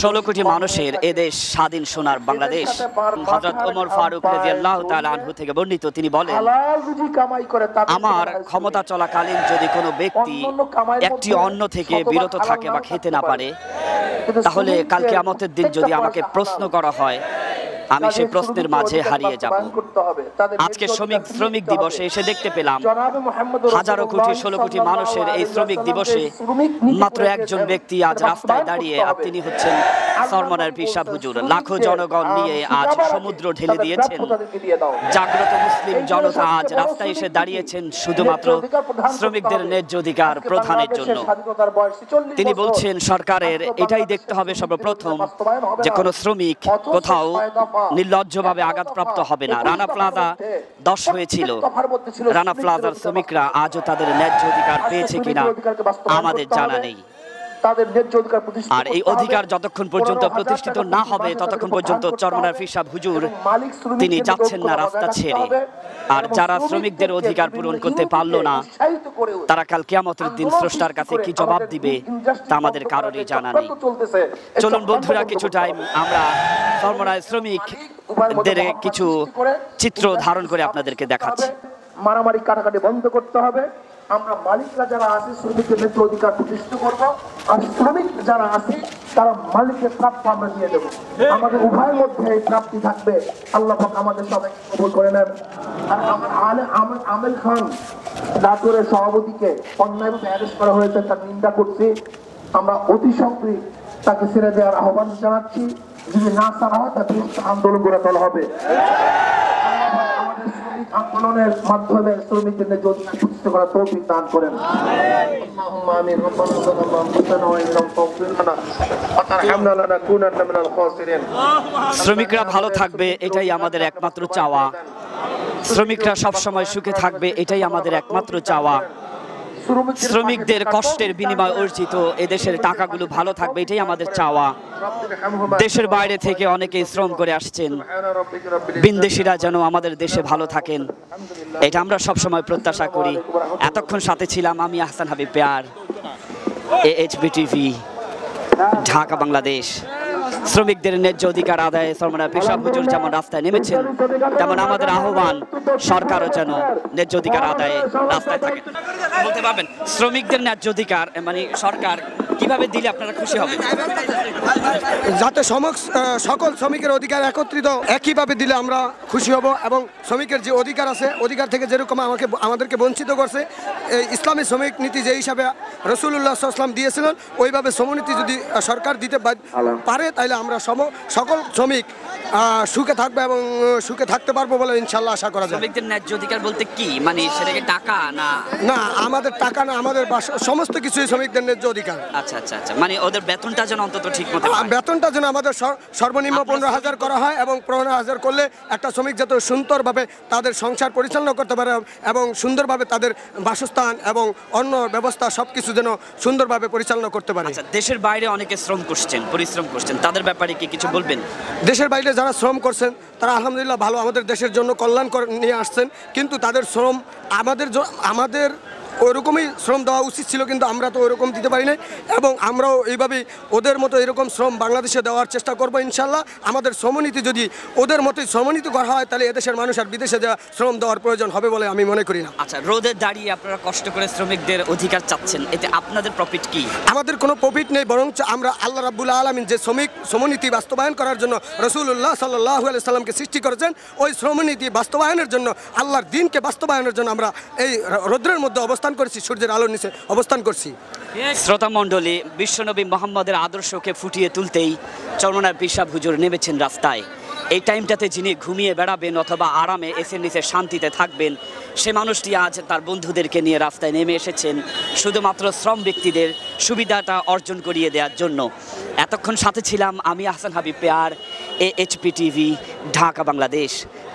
ষোলো কোটি মানুষের এদেশ স্বাধীন সোনার বাংলাদেশ হজরত ওমর ফারুক আনহু থেকে বর্ণিত তিনি বলেন আমার ক্ষমতা চলাকালীন যদি কোনো ব্যক্তি একটি অন্য অন্ন থেকে বিরত থাকে বা খেতে না পারে। পারে তাহলে কালকে আমতের দিন যদি আমাকে প্রশ্ন করা হয় আমি সেই প্রশ্নের মাঝে হারিয়ে যাব। আজকে শ্রমিক শ্রমিক দিবসে এসে দেখতে পেলাম হাজারো কোটি ষোলো কোটি মানুষের এই শ্রমিক দিবসে মাত্র একজন ব্যক্তি আজ রাস্তায় দাঁড়িয়ে আর তিনি হচ্ছেন সরমনের নবী হুজুর। লাখো জনগণ নিয়ে আজ সমুদ্র ঢেলে দিয়েছেন। জাগ্রত মুসলিম জনতা আজ রাস্তায় এসে দাঁড়িয়েছেন শুধুমাত্র শ্রমিকদের ন্যায্য অধিকার প্রধানের জন্য। স্বাধীনতার বয়স 46 তিনি বলছেন সরকারের এটাই দেখতে হবে সর্বপ্রথম যে কোনো শ্রমিক কোথাও নির্লজ্জভাবে ভাবে আঘাতপ্রাপ্ত হবে না। রানা প্লাজা দশ হয়েছিল। রানা প্লাজার শ্রমিকরা আজও তাদের ন্যায্য অধিকার পেয়েছে কিনা আমাদের জানা নেই। তাদের ন্যায্য অধিকার প্রতিষ্ঠিত আর এই অধিকার যতক্ষণ পর্যন্ত প্রতিষ্ঠিত না হবে ততক্ষণ পর্যন্ত চরমনার ফিসাব হুজুর তিনি যাচ্ছেন না রাস্তা ছেড়ে। আর যারা শ্রমিকদের অধিকার পূরণ করতে পারল না তারা কাল কিয়ামতের দিন স্রষ্টার কাছে কি জবাব দিবে তা আমাদের কারোরই জানা নেই। চলুন বন্ধুরা বন্ধ কিছু টাইম আমরা চরমনায় শ্রমিক কিছু চিত্র ধারণ করে আপনাদেরকে দেখাচ্ছি। মারামারি কাটাকাটি বন্ধ করতে হবে। আমরা মালিকরা যারা আছে শ্রমিকের ন্যায্য অধিকার প্রতিষ্ঠিত করব, আর শ্রমিক যারা আছে, তারা মালিকের প্রাপ্য আমরা দিয়ে দেবো আমাদের উভয়ের মধ্যে এই প্রাপ্তি থাকবে। আল্লাহ আমাদের সবাই কবুল করে নেন। আর আমার আমেল খান নাটোরের সভাপতিকে অন্যায়ভাবে অ্যারেস্ট করা হয়েছে, তার নিন্দা করছি। আমরা অতি শীঘ্রই তাকে ছেড়ে দেওয়ার আহ্বান জানাচ্ছি। যদি না ছাড়া হয় তা বৃহত্তর আন্দোলন করে তোলা হবে। আন্দোলনের মাধ্যমে শ্রমিকদের ন্যায্য অধিকার প্রতিষ্ঠা করার তৌফিক দান করেন اللهم آمين ربنا ظلمنا أنفسنا وإن لم تغفر لنا وترحمنا لنكونن من الخاسرين শ্রমিকরা ভালো থাকবে এটাই আমাদের একমাত্র চাওয়া শ্রমিকরা সব সময় সুখে থাকবে এটাই আমাদের একমাত্র চাওয়া শ্রমিকদের কষ্টের বিনিময় অর্জিত এদেশের টাকাগুলো ভালো থাকবে এটাই আমাদের চাওয়া। দেশের বাইরে থেকে অনেকে শ্রম করে আসছেন। বিনদেশিরা যেন আমাদের দেশে ভালো থাকেন। এটা আমরা সব সময় প্রত্যাশা করি। এতক্ষণ সাথে ছিলাম আমি আহসান হাবিব পেয়ার এইচবি টিভি ঢাকা বাংলাদেশ। শ্রমিকদের ন্যায্য অধিকার আদায়ে সরমনা পেশা হুজুর যেমন রাস্তায় নেমেছেন, তেমন আমাদের আহ্বান সরকারও যেন ন্যায্য অধিকার আদায়ে রাস্তায় থাকে। বলতে পারবেন, শ্রমিকদের ন্যায্য অধিকার মানে সরকার কীভাবে দিলে আপনারা খুশি হবেন? যাতে সমক- সকল শ্রমিকের অধিকার একত্রিত একইভাবে দিলে আমরা খুশি হব এবং শ্রমিকের যে অধিকার আছে অধিকার থেকে যেরকম আমাকে আমাদেরকে বঞ্চিত করছে এই ইসলামী শ্রমিক নীতি যে হিসাবে রসুল্লাহ আসলাম দিয়েছিলেন ওইভাবে শ্রমনীতি যদি সরকার দিতে পারে তাহলে আমরা সম সকল শ্রমিক সুখে থাকবে এবং সুখে থাকতে পারব বলে ইনশাল্লাহ আশা করা যায়। শ্রমিকদের ন্যায্য অধিকার বলতে কি? মানে সেটাকে টাকা না? না আমাদের টাকা না আমাদের সমস্ত কিছুই শ্রমিকদের ন্যায্য অধিকার। আচ্ছা আচ্ছা আচ্ছা। মানে ওদের বেতনটা যেন অন্তত ঠিক মতো বেতনটা যেন আমাদের সর্বনিম্ন পনেরো হাজার করা হয় এবং পনেরো হাজার করলে একটা শ্রমিক যাতে সুন্দরভাবে তাদের সংসার পরিচালনা করতে পারে এবং সুন্দরভাবে তাদের বাসস্থান এবং অন্য ব্যবস্থা সব কিছু যেন সুন্দরভাবে পরিচালনা করতে পারে। আচ্ছা দেশের বাইরে অনেকে শ্রম করছেন পরিশ্রম করছেন। তাদের ব্যাপারে কি কিছু বলবেন? দেশের বাইরে যারা শ্রম করছেন, তারা আলহামদুলিল্লাহ ভালো আমাদের দেশের জন্য কল্যাণ নিয়ে আসছেন। কিন্তু তাদের শ্রম আমাদের আমাদের ওইরকমই শ্রম দেওয়া উচিত ছিল কিন্তু আমরা তো ওইরকম দিতে পারি না এবং আমরাও এইভাবেই ওদের মতো এরকম শ্রম বাংলাদেশে দেওয়ার চেষ্টা করব ইনশাল্লাহ। আমাদের শ্রমনীতি যদি ওদের মতোই শ্রমনীতি করা হয় তাহলে এদেশের মানুষ আর বিদেশে যা শ্রম দেওয়ার প্রয়োজন হবে বলে আমি মনে করি না। আচ্ছা রোদে দাঁড়িয়ে আপনারা কষ্ট করে শ্রমিকদের অধিকার চাচ্ছেন এতে আপনাদের প্রফিট কি? আমাদের কোনো প্রফিট নেই বরং আমরা আল্লাহ রাব্বুল আলমিন যে শ্রমিক শ্রমনীতি বাস্তবায়ন করার জন্য রসুল্লাহ সাল্লাহ সাল্লামকে সৃষ্টি করেছেন ওই শ্রমনীতি বাস্তবায়নের জন্য আল্লাহর দিনকে বাস্তবায়নের জন্য আমরা এই রৌদ্রের মধ্যে অবস্থান করছি, সূর্যের আলোর নিচে অবস্থান করছি। শ্রোতা মণ্ডলী বিশ্বনবী মোহাম্মদের আদর্শকে ফুটিয়ে তুলতেই চরমনার পিসাব হুজুর নেমেছেন রাস্তায়। এই টাইমটাতে যিনি ঘুমিয়ে বেড়াবেন অথবা আরামে এসে নিচে শান্তিতে থাকবেন, সে মানুষটি আজ তার বন্ধুদেরকে নিয়ে রাস্তায় নেমে এসেছেন, শুধুমাত্র শ্রম ব্যক্তিদের সুবিধাটা অর্জন করিয়ে দেওয়ার জন্য। এতক্ষণ সাথে ছিলাম আমি Ahsan Habib Peyar, A HP TV, Dhaka Bangladesh.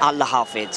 আল্লাহ হাফেজ।